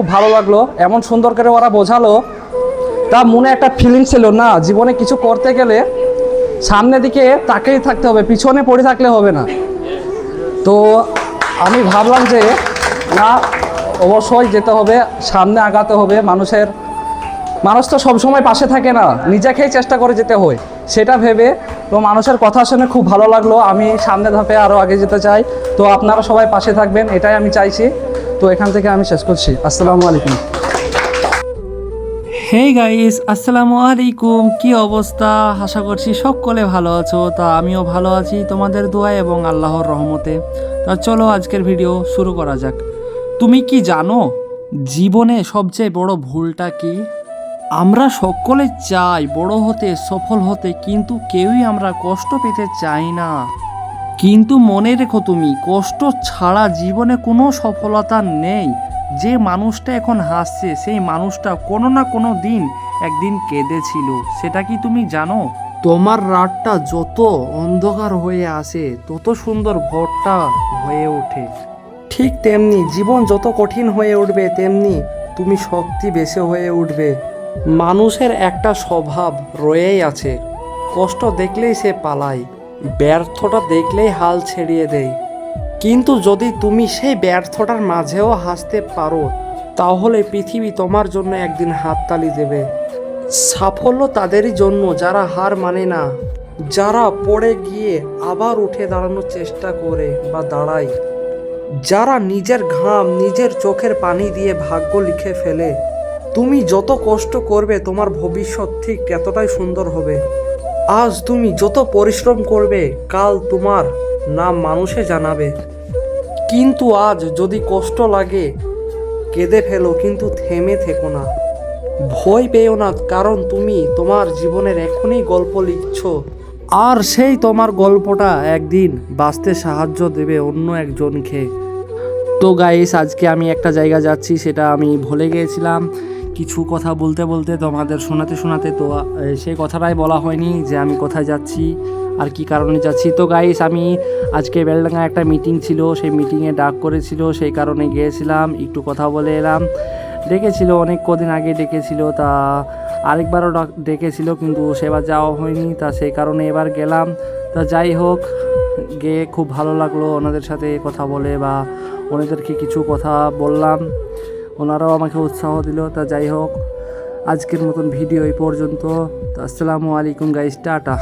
খুব ভালো লাগল, এমন সুন্দর করে ওরা বোঝালো। তা মনে একটা ফিলিং ছিল না, জীবনে কিছু করতে গেলে সামনের দিকে তাকেই থাকতে হবে, পিছনে পড়ে থাকলে হবে না। তো আমি ভাবলাম যে, না, অবশ্যই যেতে হবে, সামনে আগাতে হবে, মানুষের, মানুষ তো সবসময় পাশে থাকে না, নিজেকেই চেষ্টা করে যেতে হয়, সেটা ভেবে তো মানুষের কথা শুনে খুব ভালো লাগল। আমি সামনে ধাপে আরও আগে যেতে চাই, তো আপনারা সবাই পাশে থাকবেন, এটাই আমি চাইছি। তো এখান থেকে আমি শেষ করছি। আসসালামু আলাইকুম। হেই গাইস আসসালামু আলাইকুম। কি অবস্থা? আশা করছি সকলে ভালো আছো। তা আমিও ভালো আছি তোমাদের দোয়া এবং আল্লাহর রহমতে। তা চলো আজকের ভিডিও শুরু করা যাক। তুমি কি জানো, জীবনে সবচেয়ে বড় ভুলটা কি? আমরা সকলে চাই বড় হতে, সফল হতে, কিন্তু কেউই আমরা কষ্ট পেতে চাই না। কিন্তু মনে রেখো তুমি, কষ্ট ছাড়া জীবনে কোনো সফলতা নেই। যে মানুষটা এখন হাসছে, সেই মানুষটা কোনো না কোনো দিন একদিন কেঁদেছিল। সেটা কি তুমি জানো? তোমার রাতটা যত অন্ধকার হয়ে আসে, তত সুন্দর ভোরটা হয়ে ওঠে। ঠিক তেমনি জীবন যত কঠিন হয়ে উঠবে, তেমনি তুমি শক্তি বেশি হয়ে উঠবে। মানুষের একটা স্বভাব রয়েই আছে। কষ্ট দেখলেই সে পালায়। ব্যর্থটা দেখলেই হাল ছেড়িয়ে দেয় কিন্তু যদি তুমি সেই ব্যর্থটার মাঝেও হাসতে পারো, তাহলে পৃথিবী তোমার জন্য একদিন হাততালি দেবে। সাফল্য তাদেরই জন্য, যারা হার মানে না, যারা পড়ে গিয়ে আবার উঠে দাঁড়ানোর চেষ্টা করে বা দাঁড়ায়। যারা নিজের ঘাম নিজের চোখের পানি দিয়ে ভাগ্য লিখে ফেলে, তুমি যত কষ্ট করবে, তোমার ভবিষ্যৎ ঠিক এতটাই সুন্দর হবে। আজ তুমি যত পরিশ্রম করবে, কাল তোমার নাম মানুষে জানাবে। কিন্তু আজ যদি কষ্ট লাগে, কেঁদে ফেলো, কিন্তু থেমে থেকো না। ভয় পেও না, কারণ তুমি তোমার জীবনের এখনই গল্প লিখছো। আর সেই তোমার গল্পটা একদিন বাঁচতে সাহায্য দেবে অন্য একজনকে। তো গাইস আজকে আমি একটা জায়গা যাচ্ছি, সেটা আমি ভুলে গিয়েছিলাম। কিছু কথা বলতে বলতে তোমাদের শোনাতে শোনাতে তো সেই কথাটাই বলা হয়নি যে আমি কোথায় যাচ্ছি, আর কি কারণে যাচ্ছি। তো গাইস আমি আজকে বেলডাঙ্গা একটা মিটিং ছিল, সেই মিটিংয়ে ডাক করেছিল, সেই কারণে গিয়েছিলাম, একটু কথা বলে এলাম। ডেকেছিল, অনেক কদিন আগে ডেকেছিল, তা আরেকবারও ডাক- ডেকেছিল, কিন্তু সেবার যাওয়া হয়নি, তা সেই কারণে এবার গেলাম। তা যাই হোক, গিয়ে খুব ভালো লাগল ওনাদের সাথে কথা বলে বা ওনাদেরকে কিছু কথা বললাম। ওনারাও আমাকে উৎসাহ দিল, তা যাই হোক, আজকের মতন ভিডিও এই পর্যন্ত। তো আসসালামু আলাইকুম গাইস টাটা।